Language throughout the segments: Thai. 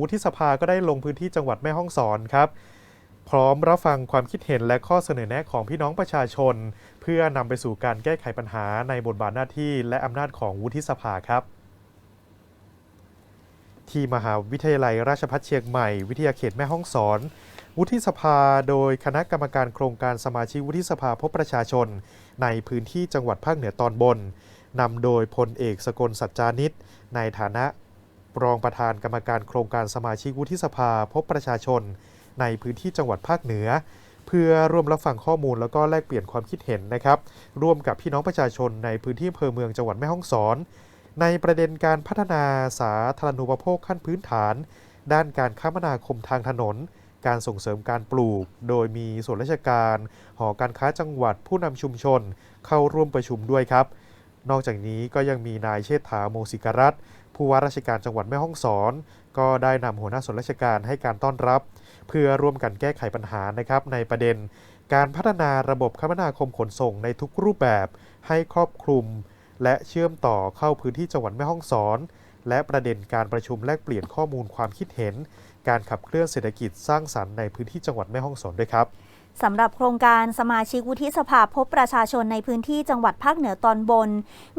วุฒิสภาก็ได้ลงพื้นที่จังหวัดแม่ฮ่องสอนครับพร้อมรับฟังความคิดเห็นและข้อเสนอแนะของพี่น้องประชาชน เพื่อนำไปสู่การแก้ไขปัญหาในบทบาทหน้าที่และอำนาจของวุฒิสภาครับ ที่มหาวิทยาลัยราชภัฏเชียงใหม่ วิทยาเขตแม่ฮ่องสอน วุฒิสภาโดยคณะกรรมการโครงการสมาชิกวุฒิสภาพบประชาชน ในพื้นที่จังหวัดภาคเหนือตอนบนนำโดยพลเอกสกลสัจจานิตในฐานะ รองประธานกรรมการโครงการสมาชิกวุฒิสภาพบประชาชน ในพื้นที่จังหวัดภาคเหนือ เพื่อร่วมรับฟังข้อมูลแล้วก็แลกเปลี่ยนความคิดเห็นนะครับ ร่วมกับพี่น้องประชาชนในพื้นที่อำเภอเมืองจังหวัดแม่ฮ่องสอน ในประเด็นการพัฒนาสาธารณูปโภคขั้นพื้นฐาน ด้านการคมนาคมทางถนน การส่งเสริมการปลูก โดยมีส่วนราชการ หอการค้าจังหวัดผู้นำชุมชน เข้าร่วมประชุมด้วยครับ นอกจากนี้ก็ยังมีนายเชษฐาโมสิกรัตน์ ผู้ว่าราชการจังหวัดแม่ฮ่องสอน ก็ได้นำหัวหน้าส่วนราชการให้การต้อนรับ เพื่อร่วมกันแก้ไขปัญหานะครับในประเด็น การพัฒนาระบบคมนาคมขนส่งในทุกรูปแบบให้ครอบคลุม และเชื่อมต่อเข้าพื้นที่จังหวัดแม่ฮ่องสอน และประเด็นการประชุมแลกเปลี่ยนข้อมูลความคิดเห็น การขับเคลื่อนเศรษฐกิจสร้างสรรค์ในพื้นที่จังหวัดแม่ฮ่องสอนด้วยครับ สำหรับโครงการสมาชิกวุฒิสภาพบประชาชนในพื้นที่จังหวัดภาคเหนือตอนบน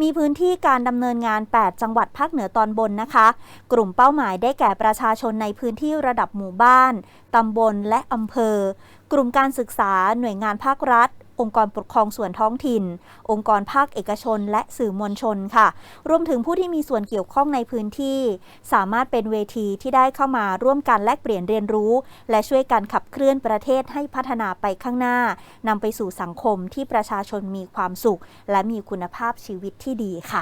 มีพื้นที่การดำเนินงาน 8 จังหวัดภาคเหนือตอนบนนะคะ กลุ่มเป้าหมายได้แก่ประชาชนในพื้นที่ระดับหมู่บ้านตำบลและอำเภอ กลุ่มการศึกษาหน่วยงานภาครัฐ องค์กรปกครองส่วนท้องถิ่น องค์กรภาคเอกชน และสื่อมวลชนค่ะ รวมถึงผู้ที่มีส่วนเกี่ยวข้องในพื้นที่ สามารถเป็นเวทีที่ได้เข้ามาร่วมกันแลกเปลี่ยนเรียนรู้ และช่วยกันขับเคลื่อนประเทศให้พัฒนาไปข้างหน้านำไปสู่สังคมที่ประชาชนมีความสุข และมีคุณภาพชีวิตที่ดีค่ะ